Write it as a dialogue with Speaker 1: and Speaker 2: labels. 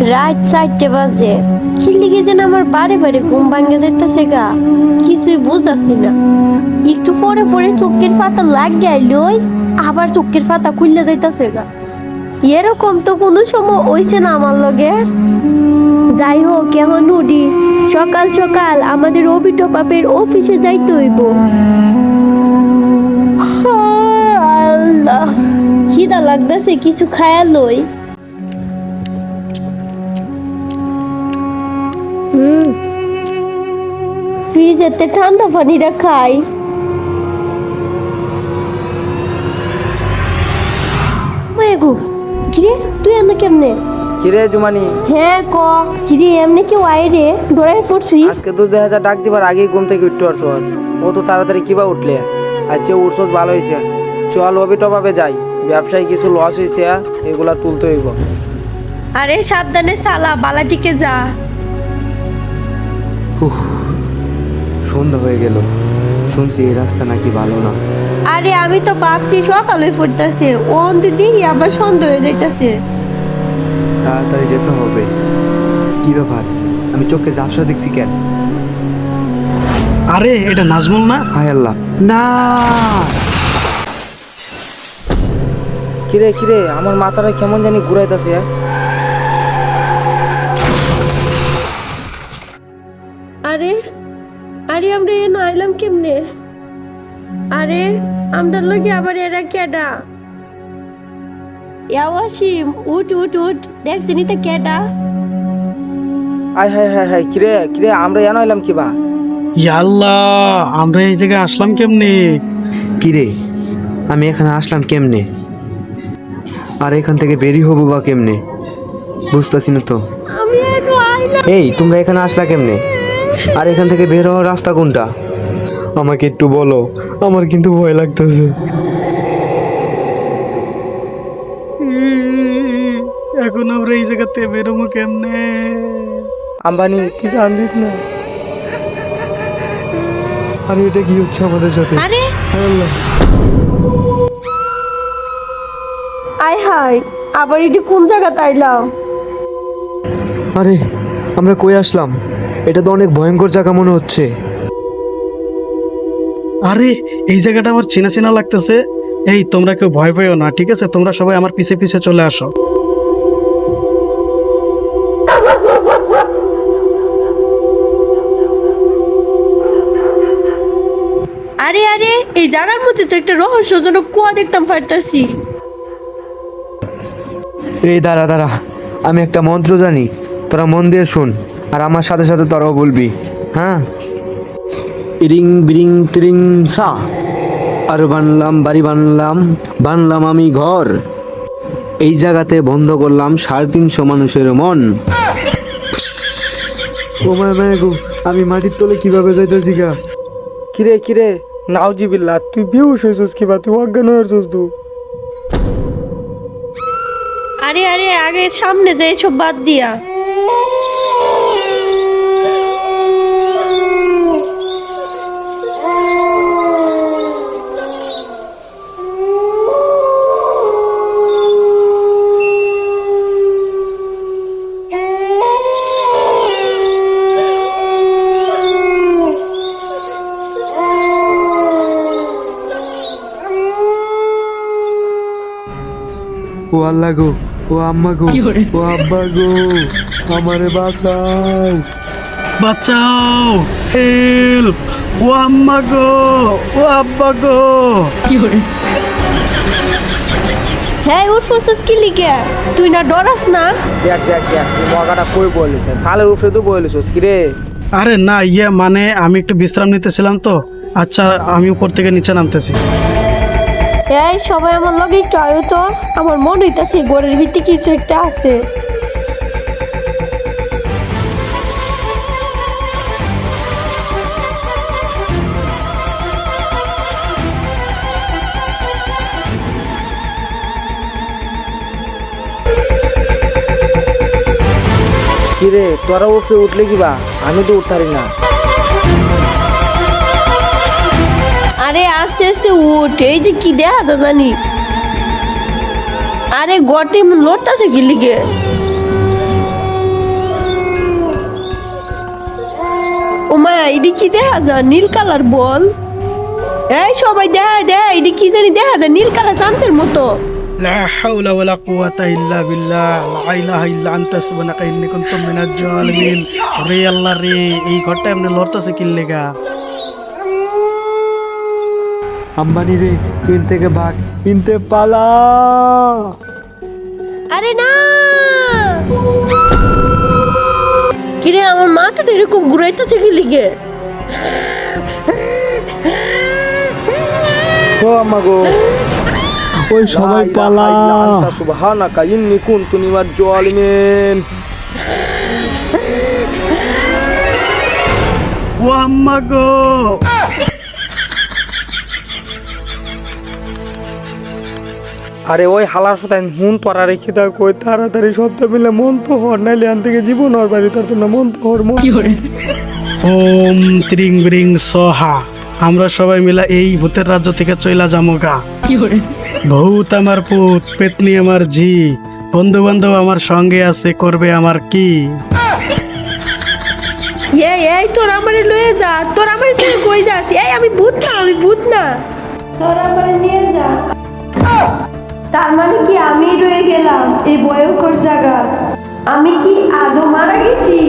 Speaker 1: রাত চারটে বাজে। কি লিগে যেন আমার বারে বারে ঘুম ভাঙে যাইতেছে গা? কিছুই বুঝতেছি না। একটু পরে পরে চোখের পাতা লাগিয়ে লই আবার চোখের পাতা খুললে যাইতেছে গা। এরকম তো কোনো সময় হইছে না আমার লগে। যাই হোক, এখন উঠি। সকাল সকাল আমাদের অবিট পাপের অফিসে যাইতে হইব। আল্লাহ। খিদা লাগতেছে কিছু খায়া লই। ফ্রিজেতে ঠান্ডা পানিটা খাই। মায়াগো কিরে? তুই এমন কেমনে?
Speaker 2: কিরে জুমানি?
Speaker 1: হ্যাঁ ক কিরে এমনি কেউ আয় রে ডরাই পড়ছি।
Speaker 2: আজকে তো দেখা যায় ডাক দিবার আগেই ঘুম থেকে উঠতে পারছস ও তো তাড়াতাড়ি কিবা উঠলে? আজকে উঠছস ভালো হয়েছে চল ওবি টপাবে যাই। ব্যবসায় কিছু লস হয়েছে এগুলা তুলতে হইব।
Speaker 1: আরে সাবধানে সালা বালাটিকে যা।
Speaker 3: সন্ধ্যা হয়ে গেল। শুনছি এই রাস্তা নাকি ভালো না।
Speaker 1: আরে আমি তো ভাবছি সকালে পড়তেছে ও অন্তি দিই আবার সন্ধ্যা হয়ে যাইতেছে।
Speaker 3: তাড়াতাড়ি যেতে হবে। কি ব্যাপার? আমি চোখে ঝাপসা দেখছি কেন?
Speaker 4: আরে এটা নাজমুল না?
Speaker 3: হায় আল্লাহ। না।
Speaker 2: কিরে কিরে আমার মাথাটা কেমন জানি ঘুরাইতেছে
Speaker 1: আরে আরে আমরা এ আইলাম কেমনে? আরে আমরা লগে আবার এরা কেডা? ইয়াওয়াসিম উঠ উঠ উঠ দেখছিনি তো কেডা?
Speaker 2: আয় হায় হায় হায় কিরে কিরে আমরা জানো এলাম কিবা
Speaker 4: ইয়াল্লাহ আমরা এই জায়গায় আসলাম কেমনে?
Speaker 3: কিরে আমি এখানে আসলাম কেমনে? আর এখান থেকে বেরি হব বা কেমনে? বুঝতেছি না তো।
Speaker 1: আমি একটু আইলাম
Speaker 3: এই তোমরা এখানে আসলা কেমনে? আর এখান থেকে বের হওয়ার রাস্তা কোনটা? আমাকে একটু বলো আমার কিন্তু ভয় লাগতেছে।
Speaker 4: এখন আমরা এই জায়গাতে বেরোবো কেমনে?
Speaker 2: আম্বানি তুই জানবিস না?
Speaker 3: আরে এটা কি হচ্ছে আমাদের সাথে?
Speaker 1: আরে!
Speaker 3: আল্লাহ
Speaker 1: আয় হায় আবার এটি কোন জায়গাতে আইলাম?
Speaker 3: আরে আমরা কই আসলাম? এটা তো অনেক ভয়ঙ্কর জায়গা মনে হচ্ছে।
Speaker 4: আরে এই জায়গাটা আমার চেনা চেনা লাগতেছে। এই তোমরা কেউ ভয় পেও না ঠিক আছে? তোমরা সবাই আমার পিছে পিছে চলে আসো।
Speaker 1: আরে আরে এই জায়গার মধ্যে তো একটা রহস্যজনক কুয়া দেখতাম পারতাছি
Speaker 3: এই দাঁড়া দাঁড়া। আমি একটা মন্ত্র জানি। তোরা মন দিয়ে শুন আর আমার সাথে সাথে তোরাও বলবি হ্যাঁ? ইরিং বিরিং তিরিং সা আর বানলাম বাড়ি বানলাম বানলাম আমি ঘর। এই জায়গাতে বন্ধ করলাম সাড়ে তিনশো মানুষের মন। ও মায় গো আমি মাটির তলে কীভাবে যাইতেছি গা?
Speaker 2: কিরে কিরে নাওজিবিল্লা তুই বিহুশ হয়েছিস কিবা তুই অজ্ঞান হয়েছিস তুই
Speaker 1: আরে আরে আগে সামনে যাই সব বাদ দিয়া।
Speaker 3: ও আল্লাহ গো ও আম্মা গো ও আব্বা গো আমারে বাঁচাও।
Speaker 4: বাঁচাও হেল্প। ও আম্মা গো ও আব্বা গো।
Speaker 1: হ্যাঁ ওর উঠফুসুস কি লিগে তুই না ডরাস না?
Speaker 2: দেখ দেখ দেখ তুই মগাটা কই বলিস সালের উপরে তো বলিস কিরে?
Speaker 4: আরে না ইয়ে মানে আমি একটু বিশ্রাম নিতেছিলাম তো। আচ্ছা আমি উপর থেকে নিচে নামতেছি।
Speaker 1: এই, সবাই আমার লগে একটু আয়ো তো। আমার মন হইতাছে ঘরের ভিতরে কিছু একটা আছে।
Speaker 2: কিরে, তোরা উপরে উঠলে কিবা আমি তো উঠতারি না।
Speaker 1: আরে আস্তে আস্তে উঠ, এই যে কি দেখা যায় জানি। আরে গটে লড়তাছে কি লিগে? ওমা এটি কি দেখা যায়? নীল কালার বল। এই সবাই দেখা দেখ এটি কি জানি দেখা যায়? নীল কালার চান্দের মতো।
Speaker 4: এই ঘরটা এমনি লড়তেছে কিল্লেগা
Speaker 3: আম্বানি রে তুই ইন থেকে ভাগ ইনতে পালা।
Speaker 1: আরে না! কিরে আমার মাথাটা এরকম ঘুরাইতেছে কি লিগে?
Speaker 2: ও আম্মা গো
Speaker 3: ওই সবাই পালা।
Speaker 2: সুবহানাকা ইন্নী কুনতু মিনাজ জালিমিন
Speaker 4: ও আম্মা গো
Speaker 2: আরে ওই হালার সাথে হুন তোরা রেখে দাও কই তাড়াতাড়ি শব্দ মিলে মন তো হর নাইলে আন থেকে জীবন হর বাড়ি তার তোমরা মন তো হর মন
Speaker 4: ওম ত্রিং ব্রিং সহা আমরা সবাই মিলা এই ভূতের রাজ্য থেকে চইলা যাব গা। ভূত আমার পুত পেতনি আমার জি বন্ধু বান্ধব আমার সঙ্গে আছে করবে আমার কি?
Speaker 1: এই এই তোর আমারে লয়ে যা তোর আমারে তুই কই যাস এই আমি ভূত না আমি ভূত না। তোর আমারে নিয়ে যা। তার মানে কি আমি রয়ে গেলাম এই বয়কর জায়গা? আমি কি আদৌ মারা গেছি?